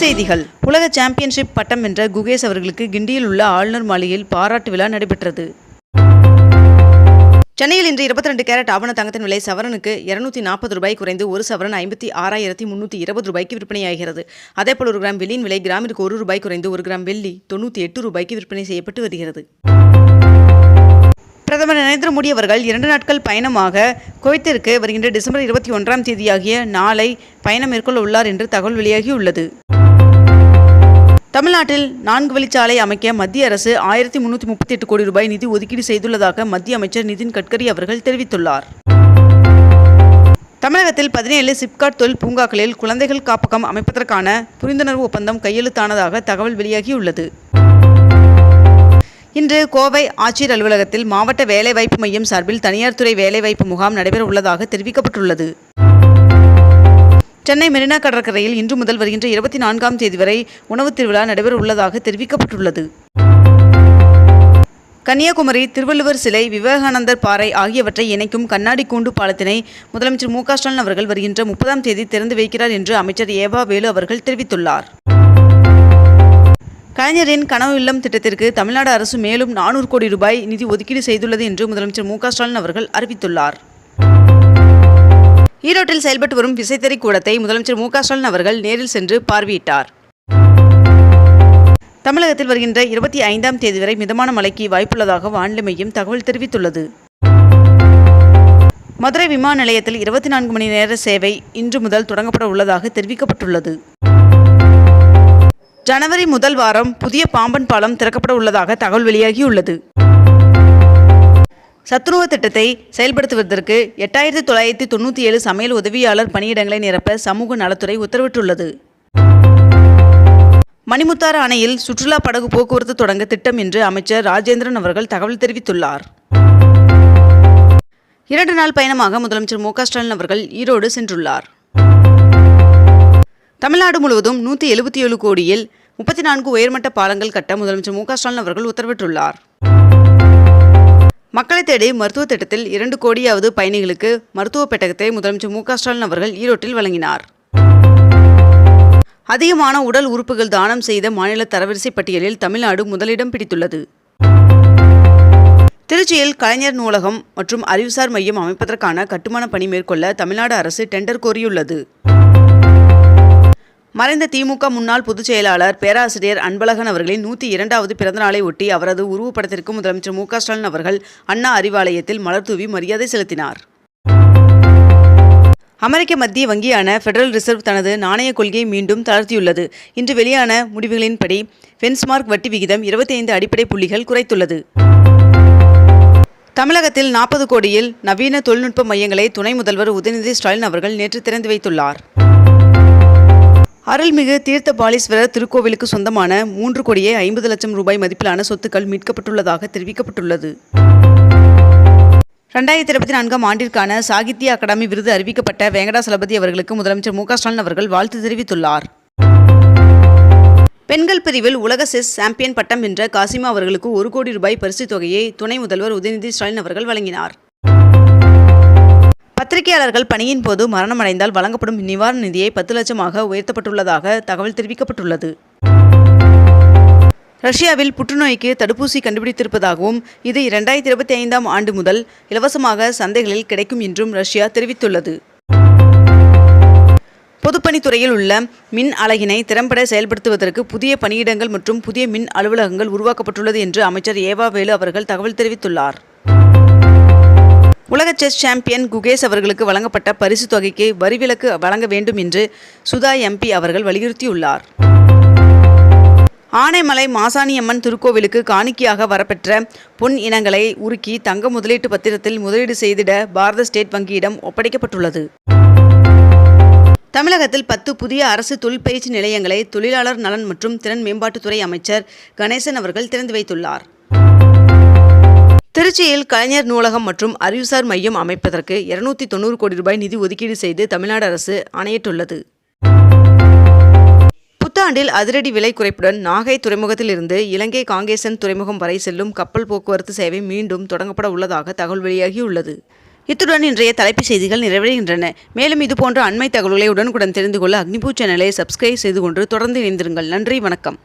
செய்திகள். உலக சாம்பியன்ஷிப் பட்டம் வென்ற குகேஷ் அவர்களுக்கு கிண்டியில் உள்ள ஆளுநர் மாளிகையில் பாராட்டு விழா நடைபெற்றது. சென்னையில் இன்று இருபத்தி ரெண்டு கேரட் ஆவண தங்கத்தின் விலை சவரனுக்கு இருநூத்தி நாற்பது ரூபாய் குறைந்து ஒரு சவரன் ஐம்பத்தி ஆறாயிரத்தி முன்னூற்றி இருபது ரூபாய்க்கு விற்பனையாகிறது. அதேபோல் ஒரு கிராம் வெள்ளியின் விலை கிராமிற்கு ஒரு ரூபாய் குறைந்து ஒரு கிராம் வெள்ளி தொண்ணூற்றி எட்டு ரூபாய்க்கு விற்பனை செய்யப்பட்டு வருகிறது. பிரதமர் நரேந்திர மோடி அவர்கள் இரண்டு நாட்கள் பயணமாக குவைத்திற்கு வருகின்ற டிசம்பர் இருபத்தி ஒன்றாம் தேதியாகிய நாளை பயணம் மேற்கொள்ள உள்ளார் என்று தகவல் வெளியாகியுள்ளது. தமிழ்நாட்டில் நான்கு வழிச்சாலை அமைக்க மத்திய அரசு ஆயிரத்தி முன்னூற்றி முப்பத்தி எட்டு கோடி ரூபாய் நிதி ஒதுக்கீடு செய்துள்ளதாக மத்திய அமைச்சர் நிதின் கட்கரி அவர்கள் தெரிவித்துள்ளார். தமிழகத்தில் பதினேழு சிப்காட் தொழில் பூங்காக்களில் குழந்தைகள் காப்பகம் அமைப்பதற்கான புரிந்துணர்வு ஒப்பந்தம் கையெழுத்தானதாக தகவல் வெளியாகியுள்ளது. இன்று கோவை ஆட்சியர் அலுவலகத்தில் மாவட்ட வேலைவாய்ப்பு மையம் சார்பில் தனியார் துறை வேலைவாய்ப்பு முகாம் நடைபெற உள்ளதாக தெரிவிக்கப்பட்டுள்ளது. சென்னை மெரினா கடற்கரையில் இன்று முதல் வருகின்ற இருபத்தி நான்காம் தேதி வரை உணவுத் திருவிழா நடைபெற உள்ளதாக தெரிவிக்கப்பட்டுள்ளது. கன்னியாகுமரி திருவள்ளுவர் சிலை விவேகானந்தர் பாறை ஆகியவற்றை இணைக்கும் கண்ணாடி கூண்டு பாலத்தினை முதலமைச்சர் மு ஸ்டாலின் அவர்கள் வருகின்ற முப்பதாம் தேதி திறந்து வைக்கிறார் என்று அமைச்சர் ஏவா வேலு அவர்கள் தெரிவித்துள்ளார். கலைஞரின் கனவு இல்லம் திட்டத்திற்கு தமிழ்நாடு அரசு மேலும் நானூறு கோடி ரூபாய் நிதி ஒதுக்கீடு செய்துள்ளது என்று முதலமைச்சர் மு ஸ்டாலின் அவர்கள் அறிவித்துள்ளார். ஈரோட்டில் செயல்பட்டு வரும் விசைத்தறி கூடத்தை முதலமைச்சர் மு ஸ்டாலின் அவர்கள் நேரில் சென்று பார்வையிட்டார். தமிழகத்தில் வருகின்ற இருபத்தி ஐந்தாம் தேதி வரை மிதமான மழைக்கு வாய்ப்புள்ளதாக வானிலை மையம் தகவல் தெரிவித்துள்ளது. மதுரை விமான நிலையத்தில் இருபத்தி நான்கு மணி நேர சேவை இன்று முதல் தொடங்கப்பட உள்ளதாக தெரிவிக்கப்பட்டுள்ளது. ஜனவரி முதல் வாரம் புதிய பாம்பன் பாலம் திறக்கப்பட உள்ளதாக தகவல் வெளியாகியுள்ளது. சத்துணவு திட்டத்தை செயல்படுத்துவதற்கு எட்டாயிரத்தி தொள்ளாயிரத்தி தொண்ணூற்றி ஏழு சமையல் உதவியாளர் பணியிடங்களை நிரப்ப சமூக நலத்துறை உத்தரவிட்டுள்ளது. மணிமுத்தாறு அணையில் சுற்றுலா படகு போக்குவரத்து தொடங்க திட்டம் என்று அமைச்சர் ராஜேந்திரன் அவர்கள் தகவல் தெரிவித்துள்ளார். இரண்டு நாள் பயணமாக முதலமைச்சர் மு ஸ்டாலின் அவர்கள் ஈரோடு சென்றுள்ளார். தமிழ்நாடு முழுவதும் நூற்றி எழுபத்தி ஏழு கோடியில் முப்பத்தி நான்கு உயர்மட்ட பாலங்கள் கட்ட முதலமைச்சர் மு ஸ்டாலின் அவர்கள் உத்தரவிட்டுள்ளார். மக்களை தேடி மருத்துவ திட்டத்தில் இரண்டு கோடியாவது பயணிகளுக்கு மருத்துவ பெட்டகத்தை முதலமைச்சர் மு ஸ்டாலின் அவர்கள் ஈரோட்டில் வழங்கினார். அதிகமான உடல் உறுப்புகள் தானம் செய்த மாநில தரவரிசை பட்டியலில் தமிழ்நாடு முதலிடம் பிடித்துள்ளது. திருச்சியில் கலைஞர் நூலகம் மற்றும் அறிவுசார் மையம் அமைப்பதற்கான கட்டுமான பணி மேற்கொள்ள தமிழ்நாடு அரசு டெண்டர் கோரியுள்ளது. மறைந்த திமுக முன்னாள் பொதுச் செயலாளர் பேராசிரியர் அன்பழகன் அவர்களின் நூற்றி இரண்டாவது பிறந்தநாளை ஒட்டி அவரது உருவப்படத்திற்கு முதலமைச்சர் மு ஸ்டாலின் அவர்கள் அண்ணா அறிவாலயத்தில் மலர்தூவி மரியாதை செலுத்தினார். அமெரிக்க மத்திய வங்கியான ஃபெடரல் ரிசர்வ் தனது நாணய கொள்கையை மீண்டும் தளர்த்தியுள்ளது. இன்று வெளியான முடிவுகளின்படி பென்ஸ்மார்க் வட்டி விகிதம் இருபத்தி ஐந்து அடிப்படை புள்ளிகள் குறைத்துள்ளது. தமிழகத்தில் நாற்பது கோடியில் நவீன தொழில்நுட்ப மையங்களை துணை முதல்வர் உதயநிதி ஸ்டாலின் அவர்கள் நேற்று திறந்து வைத்துள்ளார். அருள்மிகு தீர்த்த பாலீஸ்வரர் திருக்கோவிலுக்கு சொந்தமான மூன்று கோடியே ஐம்பது லட்சம் ரூபாய் மதிப்பிலான சொத்துக்கள் மீட்கப்பட்டுள்ளதாக தெரிவிக்கப்பட்டுள்ளது. ரெண்டாயிரத்தி இருபத்தி நான்காம் ஆண்டிற்கான சாகித்ய அகாடமி விருது அறிவிக்கப்பட்ட வெங்கடாசலபதி அவர்களுக்கு முதலமைச்சர் மு ஸ்டாலின் அவர்கள் வாழ்த்து தெரிவித்துள்ளார். பெண்கள் பிரிவில் உலக செஸ் சாம்பியன் பட்டம் வென்ற காசிமா அவர்களுக்கு ஒரு கோடி ரூபாய் பரிசுத் தொகையை துணை முதல்வர் உதயநிதி ஸ்டாலின் அவர்கள் வழங்கினார். பத்திரிகையாளர்கள் பணியின் போது மரணமடைந்தால் வழங்கப்படும் நிவாரண நிதியை பத்து லட்சமாக உயர்த்தப்பட்டுள்ளதாக தகவல் தெரிவிக்கப்பட்டுள்ளது. ரஷ்யாவில் புற்றுநோய்க்கு தடுப்பூசி கண்டுபிடித்திருப்பதாகவும் இது இரண்டாயிரத்தி இருபத்தி ஐந்தாம் ஆண்டு முதல் இலவசமாக சந்தைகளில் கிடைக்கும் என்றும் ரஷ்யா தெரிவித்துள்ளது. பொதுப்பணித்துறையில் உள்ள மின் அலகினை திறம்பட செயல்படுத்துவதற்கு புதிய பணியிடங்கள் மற்றும் புதிய மின் அலுவலகங்கள் உருவாக்கப்பட்டுள்ளது என்று அமைச்சர் ஏவா வேலு அவர்கள் தகவல் தெரிவித்துள்ளார். உலக செஸ் சாம்பியன் குகேஷ் அவர்களுக்கு வழங்கப்பட்ட பரிசு தொகைக்கு வரிவிலக்கு வழங்க வேண்டும் என்று சுதா எம்பி அவர்கள் வலியுறுத்தியுள்ளார். ஆனைமலை மாசாணியம்மன் திருக்கோவிலுக்கு காணிக்கையாக வரப்பெற்ற பொன் இனங்களை உருக்கி தங்க முதலீட்டு பத்திரத்தில் முதலீடு செய்திட பாரத ஸ்டேட் வங்கியிடம் ஒப்படைக்கப்பட்டுள்ளது. தமிழகத்தில் பத்து புதிய அரசு தொழிற்பயிற்சி நிலையங்களை தொழிலாளர் நலன் மற்றும் திறன் மேம்பாட்டுத்துறை அமைச்சர் கணேசன் அவர்கள் திறந்து வைத்துள்ளார். திருச்சியில் கலைஞர் நூலகம் மற்றும் அறிவுசார் மையம் அமைப்பதற்கு இருநூத்தி தொண்ணூறு கோடி ரூபாய் நிதி ஒதுக்கீடு செய்து தமிழ்நாடு அரசு ஆணையிட்டுள்ளது. புத்தாண்டில் அதிரடி விலை குறைப்புடன் நாகை துறைமுகத்திலிருந்து இலங்கை காங்கேசன் துறைமுகம் வரை செல்லும் கப்பல் போக்குவரத்து சேவை மீண்டும் தொடங்கப்பட உள்ளதாக தகவல் வெளியாகியுள்ளது. இத்துடன் இன்றைய தலைப்புச் செய்திகள் நிறைவடைகின்றன. மேலும் இதுபோன்ற அண்மை தகவல்களை உடனுக்குடன் தெரிந்து கொள்ள அக்னிபூ சேனலை சப்ஸ்கிரைப் செய்து கொண்டு தொடர்ந்து இணைந்திருங்கள். நன்றி வணக்கம்.